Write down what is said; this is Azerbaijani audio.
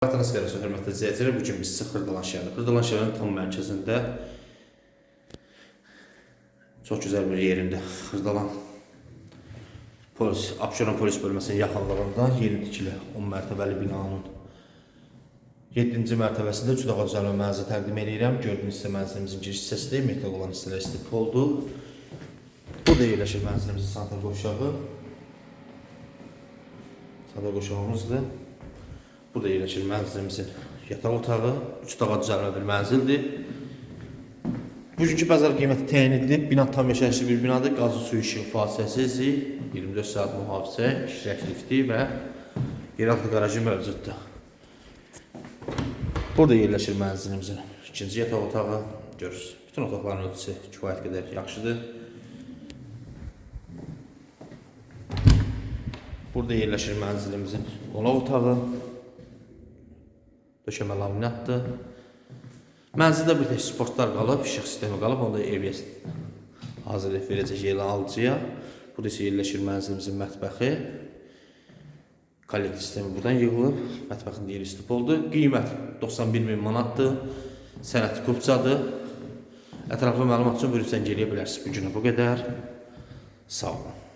Xeyir olsun, hörmətli izləyicilər. Bu gün biz Xırdalan şəhəri, Xırdalan şəhərinin tam mərkəzində çox gözəl bir yerində Xırdalan polis, Abşeron polis bölməsinin yaxınlığında yeni tikili 10 mərtəbəli binanın 7-ci mərtəbəsində üç dağa düzəlmə mənzili təqdim edirəm. Gördüyünüz isə mənzilimizin giriş hissəsidir. Metal olan hissələr istif oldu. Burada yerləşir mənzilimizin sanitar qovşağı. Sanitar qovşağımızdır. Burada yerləşir mənzilimizin yataq otağı. Üç dağa düzəlmə bir mənzildir. Bugünkü bazar qiyməti təyin edilib. Bina tam yaşayışlı bir binadır. Qazı suyu işıq fasiləsiz, 24 saat mühafizə, işlək lifti və yeraltı qarajı mövcuddur. Burada yerləşir mənzilimizin ikinci yataq otağı. Görürsünüz. Bütün otaqların ölçüsü kifayət qədər yaxşıdır. Burada yerləşir mənzilimizin qonaq otağı. Döşəmə laminatdır. Mənzildə bir tək sportlar qalıb, işıq sistemi qalıb, onu da evyə hazırlayıb verəcək yerli alıcıya. Burada isə yerləşir mənzilimizin mətbəxi. Kollektiv sistemi buradan yığılıb, mətbəxin yeri istif oldu. Qiymət 91 min manatdır. Sənəd kupçadır. Ətraflı məlumat üçün buyurun zəng eləyə bilərsiniz. Bu günə bu qədər. Sağ olun.